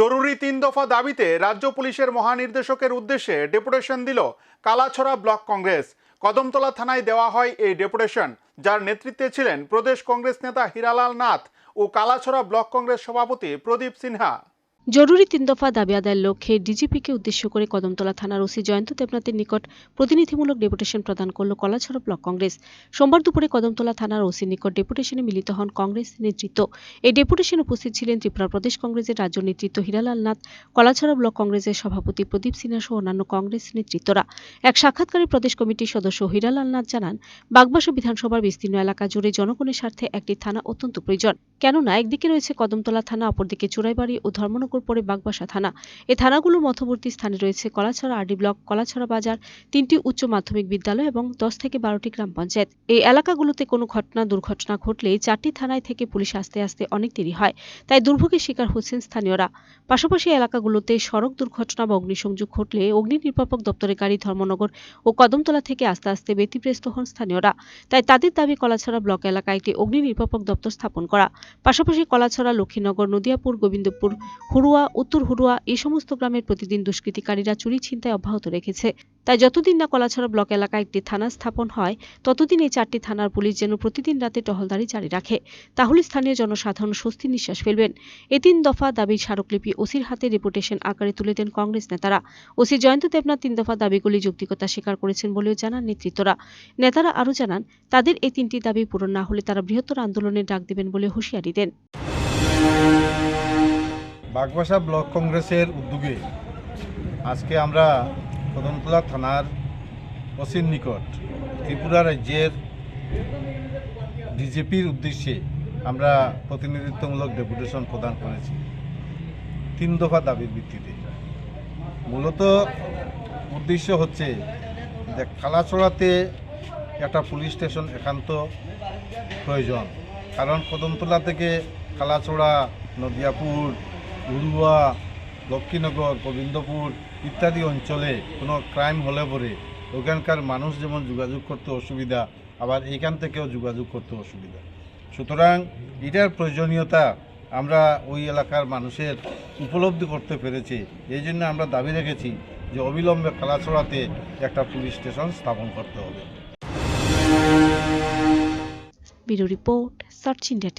জরুরি তিন দফা দাবিতে রাজ্য পুলিশের মহানির্দেশকের উদ্দেশ্যে ডেপুটেশন দিল কালাছড়া ব্লক কংগ্রেস। কদমতলা থানায় দেওয়া হয় এই ডেপুটেশন, যার নেতৃত্বে ছিলেন প্রদেশ কংগ্রেস নেতা হীরালাল নাথ ও কালাছড়া ব্লক কংগ্রেস সভাপতি প্রদীপ সিনহা। জরুরি তিন দফা দাবি আদায়ের লক্ষ্যে ডিজিপিকে উদ্দেশ্য করে কদমতলা থানার ওসি জয়ন্ত দেবনাথের নিকট প্রতিনিধিমূলক ডেপুটেশন প্রদান করল কলাছড়া ব্লক কংগ্রেস। সোমবার দুপুরে কদমতলা থানার ওসির নিকট ডেপুটেশনে মিলিত হন কংগ্রেস নেতৃত্ব। এই ডেপুটেশনে উপস্থিত ছিলেন ত্রিপুরা প্রদেশ কংগ্রেসের রাজ্য নেতৃত্ব হীরালাল নাথ, কলাছড়া ব্লক কংগ্রেসের সভাপতি প্রদীপ সিনহা সহ অন্যান্য কংগ্রেস নেতৃত্বরা। এক সাক্ষাৎকারে প্রদেশ কমিটির সদস্য হীরালাল নাথ জানান, বাগবাসা বিধানসভার বিস্তীর্ণ এলাকা জুড়ে জনগণের স্বার্থে একটি থানা অত্যন্ত প্রয়োজন। কেননা একদিকে রয়েছে কদমতলা থানা, অপরদিকে চুরাইবাড়ি ও ধর্মনগর পরে বাগবাসা থানা। এ থানাগুলোর মধ্যবর্তী স্থানে রয়েছে কলাছড়া আরডি ব্লক, কলাছড়া বাজার, তিনটি উচ্চ মাধ্যমিক বিদ্যালয় এবং দশ থেকে বারোটি গ্রাম পঞ্চায়েত। এই এলাকাগুলোতে কোনো ঘটনা, দুর্ঘটনা ঘটলে চারটি থানায় থেকে পুলিশ আসতে আসতে অনেক দেরি হয়, তাই দুর্ভোগের শিকার হচ্ছেন স্থানীয়রা। পাশাপাশি এলাকাগুলোতে সড়ক দুর্ঘটনা বা অগ্নিসংযোগ ঘটলে অগ্নি নির্বাপক দপ্তরের গাড়ি, ধর্মনগর ও কদমতলা থেকে আস্তে আস্তে ব্যতিব্যস্ত হন স্থানীয়রা, তাই তাদের দাবি কলাছড়া ব্লক এলাকায় একটি অগ্নি নির্বাপক দপ্তর স্থাপন করা। পাশাপাশি কলাছড়া, লক্ষ্মীনগর, নদিয়াপুর, গোবিন্দপুর হুড়ুয়া উত্তর হুড়ুয়া এই সমস্ত গ্রামের প্রতিদিন দুষ্কৃতিকারীরা চুরি ছিনতাই অব্যাহত রেখেছে। তাই যতদিন না কলাছড়া ব্লক এলাকায় একটি থানা স্থাপন হয়, ততদিন এই চারটি থানার পুলিশ যেন প্রতিদিন রাতে টহলদারি জারি রাখে। তাহলে স্থানীয় জনসাধারণ স্বস্তি নিঃশ্বাস ফেলবেন। এ তিন দফা দাবি স্মারকলিপি ওসির হাতে রিপোর্টেশন আকারে তুলে দেন কংগ্রেস নেতারা। ওসি জয়ন্ত দেবনাথ তিন দফা দাবিগুলি যৌক্তিকতা স্বীকার করেছেন বলেও জানান নেতৃত্বরা। নেতারা আরও জানান, তাদের এই তিনটি দাবি পূরণ না হলে তারা বৃহত্তর আন্দোলনের ডাক দেবেন বলে হুঁশিয়ারি দেন। বাগবাসা ব্লক কংগ্রেসের উদ্যোগে আজকে আমরা কদমতলা থানার ওসির নিকট ত্রিপুরা রাজ্যের ডিজিপির উদ্দেশ্যে আমরা প্রতিনিধিত্বমূলক ডেপুটেশন প্রদান করেছি। তিন দফা দাবির ভিত্তিতে। মূলত উদ্দেশ্য হচ্ছে যে কালাচড়াতে একটা পুলিশ স্টেশন একান্ত প্রয়োজন। কারণ কদমতলা থেকে কালাচড়া নদিয়াপুর উড়ুয়া লক্ষ্মীনগর গোবিন্দপুর ইত্যাদি অঞ্চলে কোনো ক্রাইম হলে পরে ওখানকার মানুষ যেমন যোগাযোগ করতে অসুবিধা, আবার এখান থেকেও যোগাযোগ করতে অসুবিধা। সুতরাং এটার প্রয়োজনীয়তা আমরা ওই এলাকার মানুষের উপলব্ধি করতে পেরেছি। এই জন্য আমরা দাবি রেখেছি যে অবিলম্বে কালাছড়াতে একটা পুলিশ স্টেশন স্থাপন করতে হবে। Report, search India